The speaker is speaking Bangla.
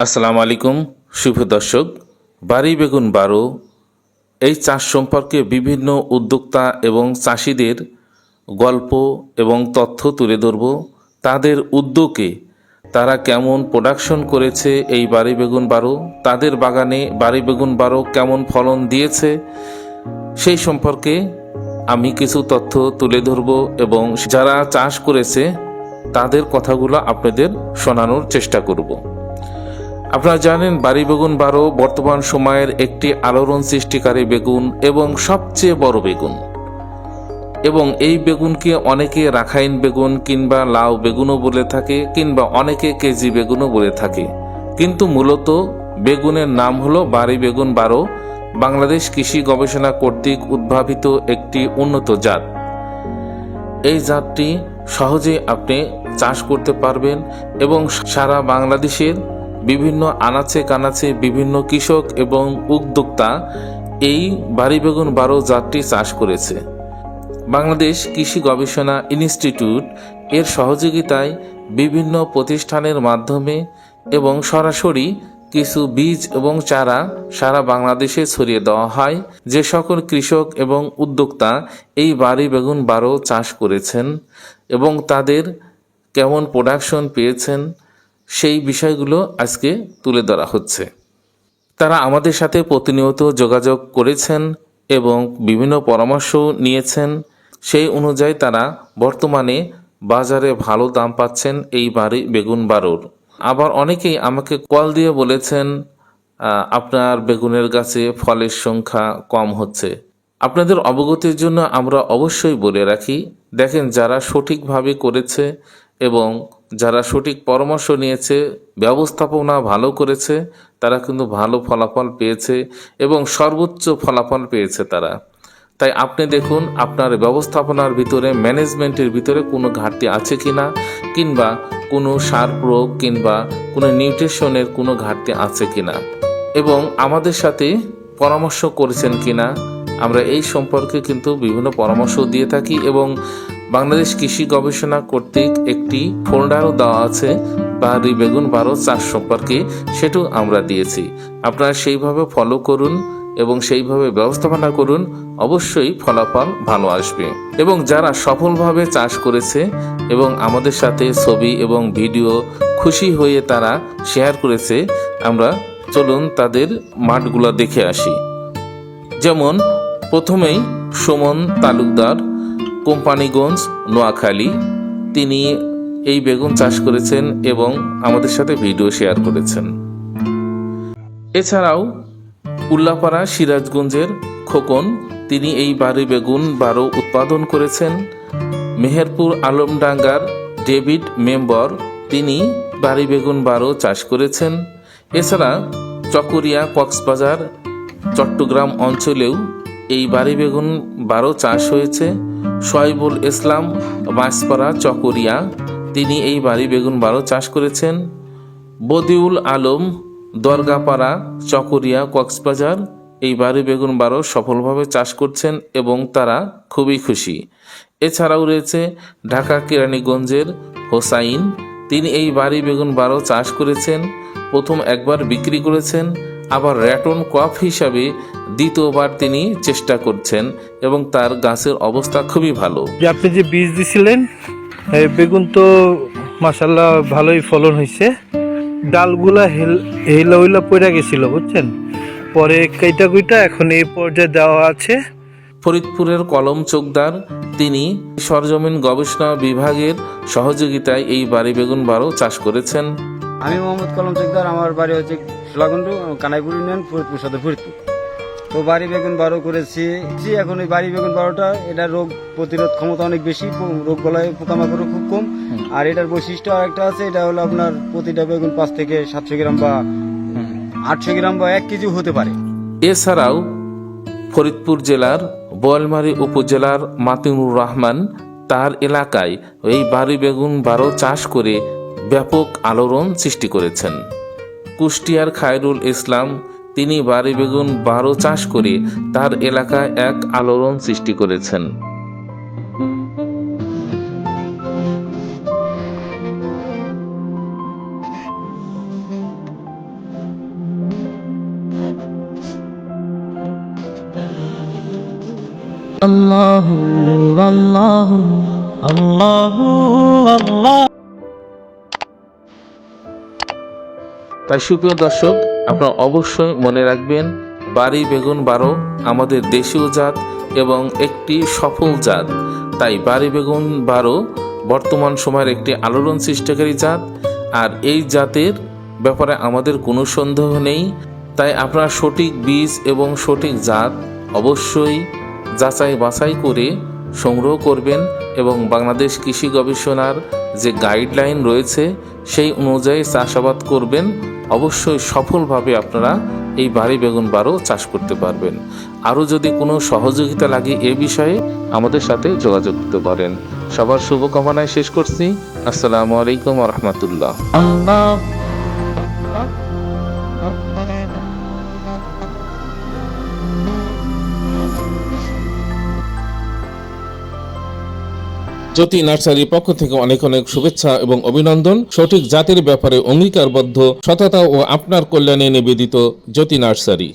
আসসালামু আলাইকুম, শুভ দর্শক। বাড়ি বেগুন বারো, এই চাষ সম্পর্কে বিভিন্ন উদ্যোক্তা এবং চাষিদের গল্প এবং তথ্য তুলে ধরব। তাদের উদ্যোগে তারা কেমন প্রোডাকশন করেছে এই বাড়ি বেগুন বারো, তাদের বাগানে বাড়ি বেগুন বারো কেমন ফলন দিয়েছে, সেই সম্পর্কে আমি কিছু তথ্য তুলে ধরব এবং যারা চাষ করেছে, তাদের কথাগুলো আপনাদের শোনানোর চেষ্টা করব। আপনারা জানেন বাড়ি বেগুন বারো বর্তমান সময়ের একটি আলোড়ন সৃষ্টিকারী বেগুন এবং সবচেয়ে বড় বেগুন। এবং এই বেগুনকে অনেকে রাখাইন বেগুন কিংবা লাউ বেগুনও বলে থাকে কিংবা অনেকে কেজি বেগুনও বলে থাকে। কিন্তু মূলত বেগুনের নাম হলো বাড়ি বেগুন বারো, বাংলাদেশ কৃষি গবেষণা কর্তৃক উদ্ভাবিত একটি উন্নত জাত। এই জাতটি সহজে আপনি চাষ করতে পারবেন এবং সারা বাংলাদেশের বিভিন্ন আনাচে কানাচে বিভিন্ন কৃষক এবং উদ্যোক্তা এই বাড়ি বেগুন বারো জাতটি চাষ করেছে। বাংলাদেশ কৃষি গবেষণা ইনস্টিটিউট এর সহযোগিতায় বিভিন্ন প্রতিষ্ঠানের মাধ্যমে এবং সরাসরি কিছু বীজ এবং চারা সারা বাংলাদেশে ছড়িয়ে দেওয়া হয়। যে সকল কৃষক এবং উদ্যোক্তা এই বাড়ি বেগুন বারো চাষ করেছেন এবং তাদের কেমন প্রোডাকশন পেয়েছেন সেই বিষয়গুলো আজকে তুলে ধরা হচ্ছে। তারা আমাদের সাথে প্রতিনিয়ত যোগাযোগ করেছেন এবং বিভিন্ন পরামর্শ নিয়েছেন। সেই অনুযায়ী তারা বর্তমানে বাজারে ভালো দাম পাচ্ছেন এই বাড়ি বেগুন বারোর। আবার অনেকেই আমাকে কল দিয়ে বলেছেন আপনার বেগুনের গাছে ফলের সংখ্যা কম হচ্ছে। আপনাদের অবগতির জন্য আমরা অবশ্যই বলে রাখি, দেখেন যারা সঠিকভাবে করেছে এবং যারা সঠিক পরামর্শ নিয়েছে, ব্যবস্থাপনা ভালো করেছে, তারা কিন্তু ভালো ফলাফল পেয়েছে এবং সর্বোচ্চ ফলাফল পেয়েছে তারা। তাই আপনি দেখুন, আপনার ব্যবস্থাপনার ভিতরে, ম্যানেজমেন্টের ভিতরে কোনো ঘাটতি আছে কিনা, কিংবা কোনো সার প্রয়োগ, কিংবা কোনো নিউট্রিশনের কোনো ঘাটতি আছে কিনা, এবং আমাদের সাথে পরামর্শ করেছেন কিনা, আমরা এই সম্পর্কে কিন্তু বিভিন্ন পরামর্শ দিয়ে থাকি এবং বাংলাদেশ কৃষি গবেষণা কর্তৃক একটি ফোল্ডারও দেওয়া আছে বাহারি বেগুন বারো চাষ সম্পর্কে, সেটাও আমরা দিয়েছি। আপনারা সেইভাবে ফলো করুন এবং সেইভাবে ব্যবস্থাপনা করুন, অবশ্যই ফলাফল ভালো আসবে। এবং যারা সফলভাবে চাষ করেছে এবং আমাদের সাথে ছবি এবং ভিডিও খুশি হয়ে তারা শেয়ার করেছে, আমরা চলুন তাদের মাঠগুলো দেখে আসি। যেমন, প্রথমেই সুমন তালুকদার কোম্পানিগঞ্জ, নোয়াখালী। তিনি এই বেগুন চাষ করেছেন এবং আমাদের সাথে ভিডিও শেয়ার করেছেন। এছাড়াও উল্লাপাড়া, সিরাজগঞ্জের খোকন, তিনি এই বাড়ি বেগুন বারো উৎপাদন করেছেন। মেহেরপুর আলমডাঙ্গার ডেভিড মেম্বর, তিনি বাড়ি বেগুন বারো চাষ করেছেন। এছাড়া চকরিয়া, কক্সবাজার, চট্টগ্রাম অঞ্চলেও এই বাড়ি বেগুন বারো চাষ হয়েছে। শোয়েবুল ইসলাম মাসপাড়া চকরিয়া, তিনি এই বাড়ি বেগুন বারো চাষ করেছেন। বদিউল আলম দরগাপাড়া চকরিয়া কক্সবাজার এই বাড়ি বেগুন বারো সফলভাবে চাষ করছেন এবং তারা খুবই খুশি। এছাড়াও রয়েছে ঢাকা কেরানীগঞ্জের হোসাইন, তিনি এই বাড়ি বেগুন বারো চাষ করেছেন, প্রথম একবার বিক্রি করেছেন আবার র্যাটন কফ হিসাবে দ্বিতীয়বার তিনি চেষ্টা করছেন এবং তার গাছের অবস্থা খুবই ভালো। যে আপনি যে বীজ দিছিলেন বেগুন তো মাসাল্লাহ ভালোই ফলন হয়েছে ডালগুলা হেল- হেলা হইলা পড়ে গেছিল বুঝছেন? পরে কেইটা কুইটা এখন এই পর্যায়ে দেওয়া আছে। ফরিদপুরের কলম চোকদার তিনি সরজমিন গবেষণা বিভাগের সহযোগিতায় এই বাড়ি বেগুন বারো চাষ করেছেন। আমি মোহাম্মদ কলম চেকদার আমার বাড়ি হচ্ছে সোলাগন্ড কানাইপুর ইউনিয়ন ফরিদপুর সদর ফরিদপুর। তো বাড়ি বেগুন বারো করেছি। জি, এখন এই বাড়ি বেগুন বারোটা এটা রোগ প্রতিরোধ ক্ষমতা অনেক বেশি রোগ গলায় পোকামাকড়ও খুব কম। আর এটার বৈশিষ্ট্য আরেকটা আছে এটা হলো আপনার প্রতিটা বেগুন পাঁচ থেকে সাতশো গ্রাম বা আটশো গ্রাম বা এক কেজি হতে পারে। এছাড়াও ফরিদপুর জেলার বোয়ালমারী উপজেলার মাতিনুর রহমান তার এলাকায় এই বাড়ি বেগুন বারো চাষ করে ব্যাপক আলোড়ন সৃষ্টি করেছেন। কুষ্টিয়ার খায়রুল ইসলাম, তিনি বাড়ি বেগুন বারো চাষ করে তার এলাকায় এক আলোড়ন সৃষ্টি করেছেন। আল্লাহ আল্লাহু আল্লাহু আল্লাহ তাই সুপ্রিয় দর্শক, আপনারা অবশ্যই মনে রাখবেন, বাড়ি বেগুন বারো আমাদের দেশীয় জাত এবং একটি সফল জাত। তাই বাড়ি বেগুন বারো বর্তমান সময়ের একটি আলোড়ন সৃষ্টিকারী জাত। আর এই জাতের ব্যাপারে আমাদের কোনো সন্দেহ নেই। তাই আপনারা সঠিক বীজ এবং সঠিক জাত অবশ্যই যাচাই বাছাই করে সংগ্রহ করবেন এবং বাংলাদেশ কৃষি গবেষণার যে গাইডলাইন রয়েছে সেই অনুযায়ী চাষাবাদ করবেন। অবশ্যই সফলভাবে আপনারা এই বাড়ি বেগুন বারো চাষ করতে পারবেন। আরও যদি কোনো সহযোগিতা লাগে এ বিষয়ে আমাদের সাথে যোগাযোগ করতে পারেন। সবার শুভকামনায় শেষ করছি। আসসালামু আলাইকুম রহমতুল্লাহ। জ্যোতি নার্সারির পক্ষ থেকে অনেক অনেক শুভেচ্ছা এবং অভিনন্দন। সঠিক জাতির ব্যাপারে অঙ্গীকারবদ্ধ, সততা ও আপনার কল্যাণে নিবেদিত জ্যোতি নার্সারি।